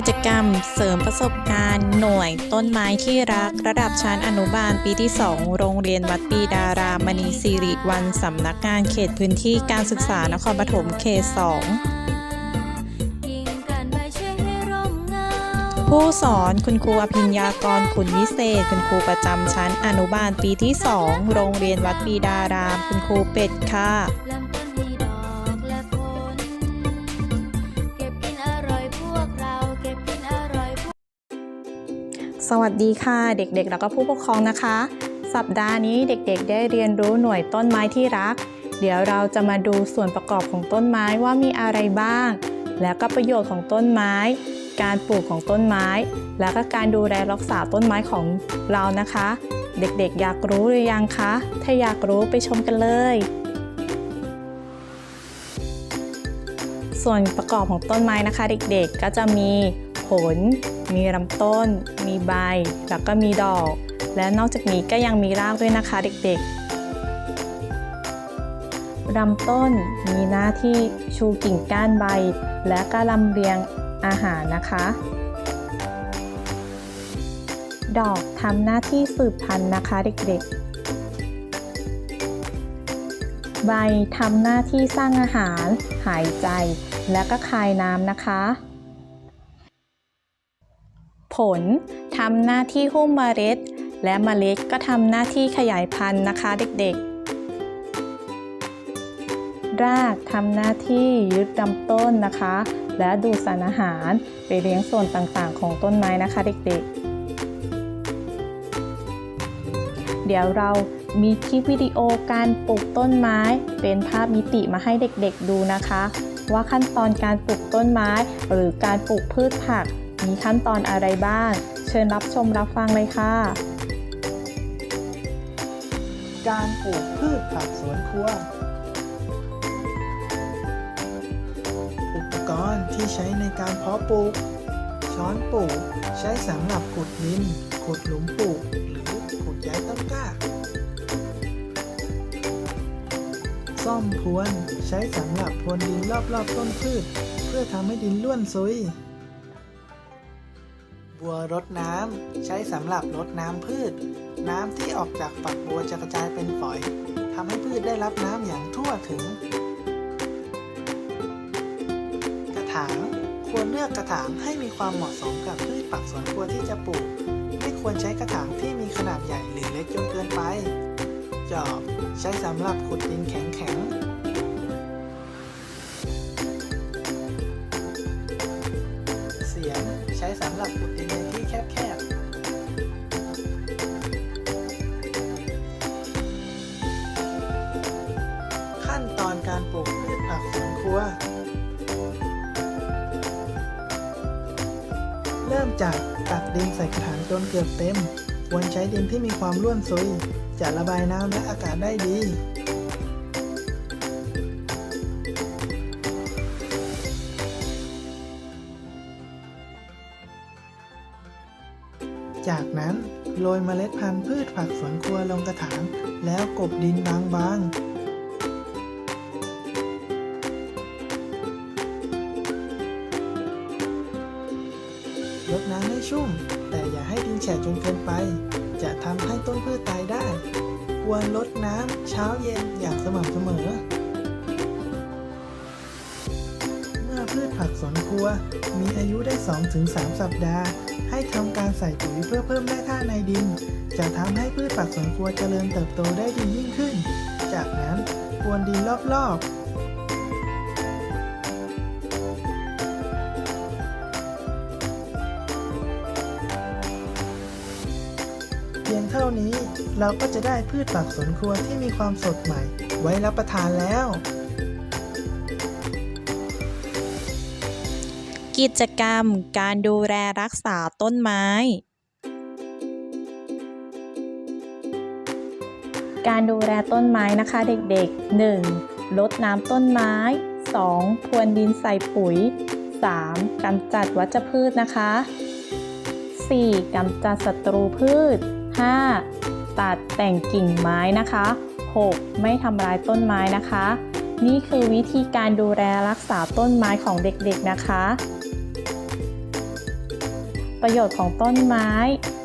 กิจกรรม เสริมประสบการณ์ หน่วย ต้นไม้ที่รัก ระดับชั้นอนุบาลปีที่ 2 โรงเรียนวัดปีดารามณีสิริวันสำนักงานเขตพื้นที่การศึกษานครปฐมเขตยิงกันไว้ช่วยให้ร่มเงา2ผู้สอนคุณครูอภิญญากรขุนวิเศษ คุณครูประจำชั้นอนุบาลปีที่ 2 โรงเรียนวัดปีดาราม คุณครูเป็ดค่ะ สวัสดีค่ะเด็กๆ แล้วก็ผู้ปกครองนะคะ สัปดาห์นี้เด็กๆ ได้เรียนรู้หน่วยต้นไม้ที่รัก เดี๋ยวเราจะมาดูส่วนประกอบของต้นไม้ว่ามีอะไรบ้าง แล้วก็ประโยชน์ของต้นไม้ การปลูกของต้นไม้ แล้วก็การดูแลรักษาต้นไม้ของเรานะคะ เด็กๆ อยากรู้หรือยังคะ ถ้าอยากรู้ไปชมกันเลย ส่วนประกอบของต้นไม้นะคะ เด็กๆก็จะมี ผล มีลำต้น มีใบ แล้วก็มีดอก และนอกจากนี้ก็ยังมีรากด้วยนะคะเด็กๆลำต้นมีหน้าที่ชูกิ่งก้านใบ และก็ลำเลียงอาหารนะคะ ดอกทำหน้าที่สืบพันธุ์นะคะเด็กๆใบทำหน้าที่สร้างอาหาร หายใจ และก็คายน้ำนะคะ ผลทำหน้าที่หุ้มเมล็ด และเมล็ดก็ทำหน้าที่ขยายพันธุ์นะคะเด็กๆ รากทำหน้าที่ยึดลำต้นนะคะ และดูดสารอาหารไปเลี้ยงส่วนต่างๆ ของต้นไม้นะคะเด็กๆเดี๋ยวเรามีคลิปวิดีโอการปลูกต้นไม้ เป็นภาพมิติมาให้เด็กๆดูนะคะ ว่าขั้นตอนการปลูกต้นไม้ หรือการปลูกพืชผัก มีขั้นตอนอะไรบ้าง เชิญรับชมรับฟังเลยค่ะ การปลูกพืชผักสวนครัว อุปกรณ์ที่ใช้ในการเพาะปลูก ช้อนปลูก ใช้สำหรับขุดดิน ขุดหลุมปลูก หรือขุดย้ายต้นกล้าซ่อมพรวน ใช้สำหรับพรวนดินรอบๆต้นพืช เพื่อทำให้ดินร่วนซุย บัวรดน้ำ ใช้สำหรับรดน้ำพืช น้ำที่ออกจากฝักบัวจะกระจายเป็นฝอยทำให้พืชได้รับน้ำอย่างทั่วถึง กระถางควรเลือกกระถางให้มีความเหมาะสมกับพืชผักสวนครัวที่จะปลูก ไม่ควรใช้กระถางที่มีขนาดใหญ่หรือเล็กจนเกินไป จอบใช้สำหรับขุดดินแข็งๆเสียมใช้สำหรับขุดดิน ริ่มจากตักดินใส่กระถางจนเกือบเต็ม ควรใช้ดินที่มีความร่วนซุย จะระบายน้ำและอากาศได้ดี จากนั้นโรยเมล็ดพันธุ์พืชผักสวนครัวลงกระถาง แล้วกบดินบางๆ ดน้ำให้ชุ่ม แต่อย่าให้ดินแฉะจนเกินไป จะทำให้ต้นพืชตายได้ ควรลดน้ำเช้าเย็นอย่างสม่ำเสมอ เมื่อพืชผักสวนครัว มีอายุได้ 2-3 สัปดาห์ ให้ทำการใส่ปุ๋ยเพื่อเพิ่มแร่ธาตุในดิน จะทำให้พืชผักสวนครัวเจริญเติบโตได้ดียิ่งขึ้น จากนั้นพรวนดินรอบๆ เพียงเท่านี้ เราก็จะได้พืชผักสวนครัวที่มีความสดใหม่ ไว้รับประทานแล้ว กิจกรรมการดูแลรักษาต้นไม้ การดูแลต้นไม้นะคะเด็กๆ 1. ลดน้ำต้นไม้ 2. พรวนดินใส่ปุ๋ย 3. กำจัดวัชพืชนะคะ 4. กำจัดศัตรูพืช 5. ตัดแต่งกิ่งไม้นะคะ 6. ไม่ทำลายต้นไม้นะคะ นี่คือวิธีการดูแลรักษาต้นไม้ของเด็กๆนะคะ ประโยชน์ของต้นไม้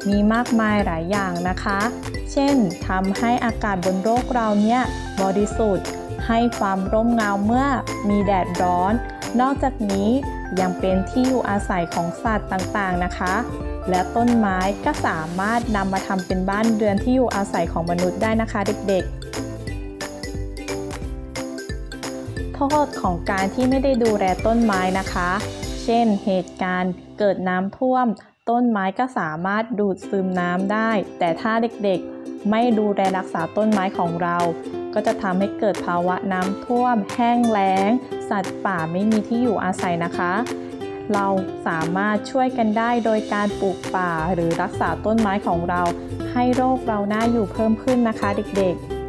มีมากมายหลายอย่างนะคะ เช่นทำให้อากาศบนโลกเราเนี่ยบริสุทธิ์ ให้ความร่มเงาเมื่อมีแดดร้อน นอกจากนี้ยังเป็นที่อยู่อาศัยของสัตว์ต่างๆนะคะ และต้นไม้ก็สามารถนำมาทำเป็นบ้านเรือนที่อยู่อาศัยของมนุษย์ได้นะคะเด็กๆ โทษของการที่ไม่ได้ดูแลต้นไม้นะคะ เช่น เหตุการณ์เกิดน้ำท่วม ต้นไม้ก็สามารถดูดซึมน้ำได้ แต่ถ้าเด็กๆ ไม่ดูแลรักษาต้นไม้ของเรา ก็จะทำให้เกิดภาวะน้ำท่วม แห้งแล้ง สัตว์ป่าไม่มีที่อยู่อาศัยนะคะ เราสามารถช่วยกันได้โดยการปลูกป่าหรือรักษาต้นไม้ของเรา ให้โรคเราหน่าอยู่เพิ่มขึ้นนะคะเด็กๆ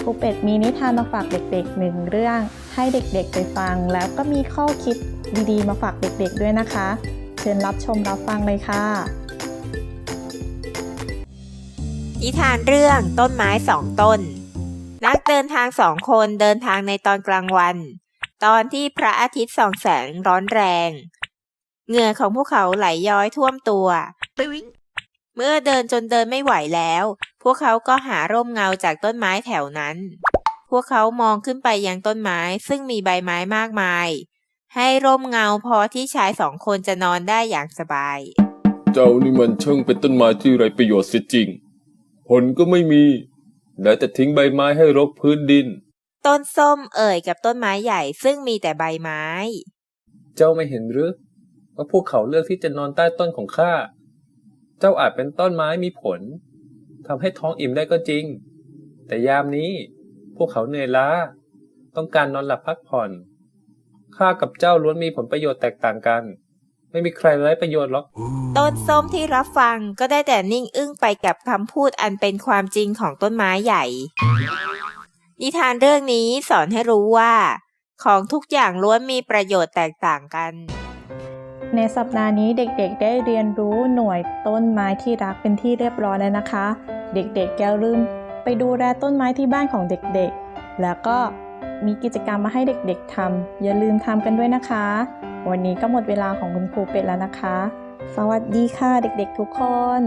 ครูเป็ดมีนิทานมาฝากเด็กๆหนึ่งเรื่อง ให้เด็กๆไปฟัง แล้วก็มีข้อคิดดีๆ มาฝากเด็กๆด้วยนะคะ เชิญรับชมรับฟังเลยค่ะ นิทานเรื่องต้นไม้สองต้น นักเดินทางสองคนเดินทางในตอนกลางวัน ตอนที่พระอาทิตย์ส่องแสงร้อนแรง เหงื่อของพวกเขาไหลย้อยท่วมตัวเมื่อเดินจนเดินไม่ไหวแล้ว พวกเขาก็หาร่มเงาจากต้นไม้แถวนั้น พวกเขามองขึ้นไปยังต้นไม้ซึ่งมีใบไม้มากมาย ให้ร่มเงาพอที่ชายสองคนจะนอนได้อย่างสบาย เจ้านี่มันช่างเป็นต้นไม้ที่ไรประโยชน์เสียจริง ผลก็ไม่มีได้แต่ทิ้งใบไม้ให้รกพื้นดิน ต้นส้มเอ่ยกับต้นไม้ใหญ่ซึ่งมีแต่ใบไม้ เจ้าไม่เห็นหรือว่าพวกเขาเลือกที่จะนอนใต้ต้นของข้า เจ้าอาจเป็นต้นไม้มีผลทำให้ท้องอิ่มได้ก็จริง แต่ยามนี้พวกเขาเหนื่อยล้า ต้องการนอนหลับพักผ่อน ข้ากับเจ้าล้วนมีผลประโยชน์แตกต่างกัน ไม่มีใครไร้ประโยชน์หรอก ต้นส้มที่รับฟังก็ได้แต่นิ่งอึ้งไปกับคำพูดอันเป็นความจริงของต้นไม้ใหญ่ นิทานเรื่องนี้สอนให้รู้ว่า ของทุกอย่างล้วนมีประโยชน์แตกต่างกัน ในสัปดาห์นี้เด็กๆ ได้เรียนรู้หน่วยต้นไม้ที่รักเป็นที่เรียบร้อยแล้วนะคะ เด็กๆอย่าลืมไปดูแลต้นไม้ที่บ้านของเด็กๆ แล้วก็มีกิจกรรมมาให้เด็กๆทำอย่าลืมทำกันด้วยนะคะ วันนี้ก็หมดเวลาของคุณครูเป็ดแล้วนะคะ สวัสดีค่ะเด็กๆทุกคน